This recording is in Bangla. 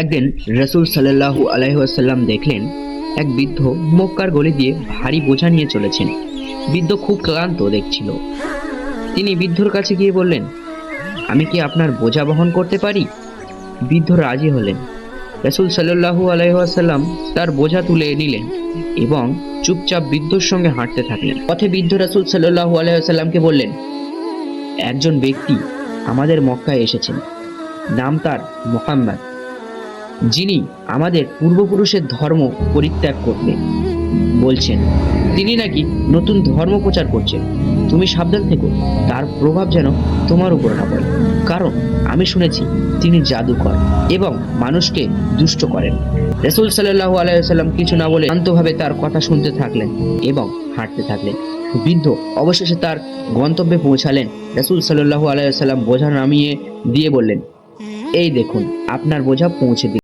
একদিন রসুল সাল্লাহু আলাইসাল্লাম দেখলেন এক বৃদ্ধ মক্কার গলি দিয়ে ভারী বোঝা নিয়ে চলেছেন। বৃদ্ধ খুব ক্লান্ত দেখছিল। তিনি বৃদ্ধর কাছে গিয়ে বললেন, আমি কি আপনার বোঝা বহন করতে পারি? বৃদ্ধ রাজি হলেন। রসুল সাল্লাহু আলাইসাল্লাম তার বোঝা তুলে নিলেন এবং চুপচাপ বৃদ্ধর সঙ্গে হাঁটতে থাকলেন। পথে বৃদ্ধ রসুল সাল্লাহু আলাইসাল্লামকে বললেন, একজন ব্যক্তি আমাদের মক্কায় এসেছেন। নাম তার মোহাম্মদ। যিনি আমাদের পূর্বপুরুষের ধর্ম পরিত্যাগ করতে বলছেন, তিনি নাকি নতুন ধর্ম প্রচার করছেন। তুমি সাবধান থেকো, তার প্রভাব যেন তোমার উপর না পড়ে। কারণ আমি শুনেছি, তিনি জাদুকর এবং মানুষকে দুষ্ট করেন। রসুল সাল্লাহু আলাইসাল্লাম কিছু না বলে শান্তভাবে তার কথা শুনতে থাকলেন এবং হাঁটতে থাকলেন। বৃদ্ধ অবশেষে তার গন্তব্যে পৌঁছালেন। রসুল সাল্লাহু আলাইসাল্লাম বোঝা নামিয়ে দিয়ে বললেন, এই দেখুন, আপনার বোঝা পৌঁছে দিল।